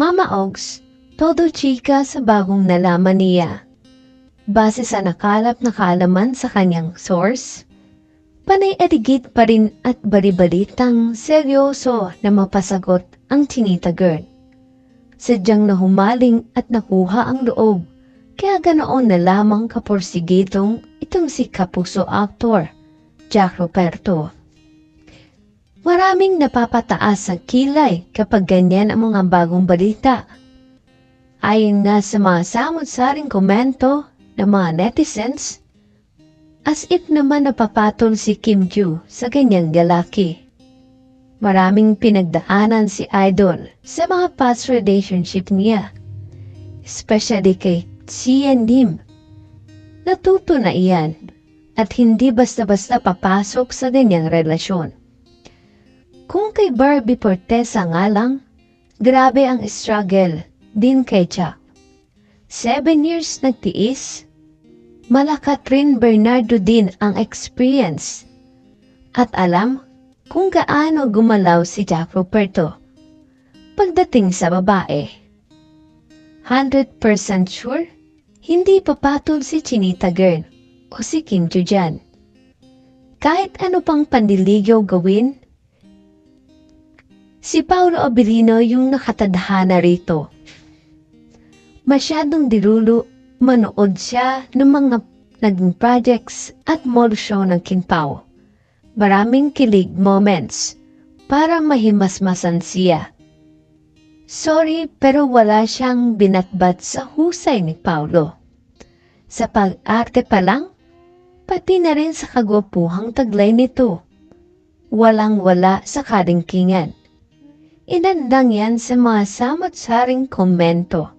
Mama Ogs, todo chika sa bagong nalaman niya. Base sa nakalap na kaalaman sa kanyang source, panay adigit pa rin at baribalitang seryoso na mapasagot ang Chinita Girl. Sadyang nahumaling at nakuha ang loob, kaya ganoon na lamang kaporsigitong itong si kapuso actor, Jack Roberto. Maraming napapataas ang kilay kapag ganyan ang mga bagong balita. Ayon nga sa mga samot-saring komento ng mga netizens, as if naman napapatol si Kim Ju sa ganyang galaki. Maraming pinagdaanan si Idol sa mga past relationship niya, especially kay Sian Lim. Natuto na iyan at hindi basta-basta papasok sa ganyang relasyon. Kung kay Barbie Portesa nga lang, grabe ang struggle din kay Chuck. Seven years nagtiis, malakat rin Bernardo din ang experience. At alam kung gaano gumalaw si Jack Ruperto pagdating sa babae. 100% sure, hindi papatol si Chinita Girl o si Kim dyan. Kahit ano pang pandiligaw gawin, si Paolo Abilino yung nakatadhana rito. Masyadong dirulo, manood siya ng mga naging projects at mall show ng Kinpao. Maraming kilig moments para mahimasmasan siya. Sorry pero wala siyang binatbat sa husay ni Paulo. Sa pag-arte pa lang, pati na rin sa kagwapuhang taglay nito. Walang-wala sa kadingkingan. Inandang yan sa mga samot-saring komento.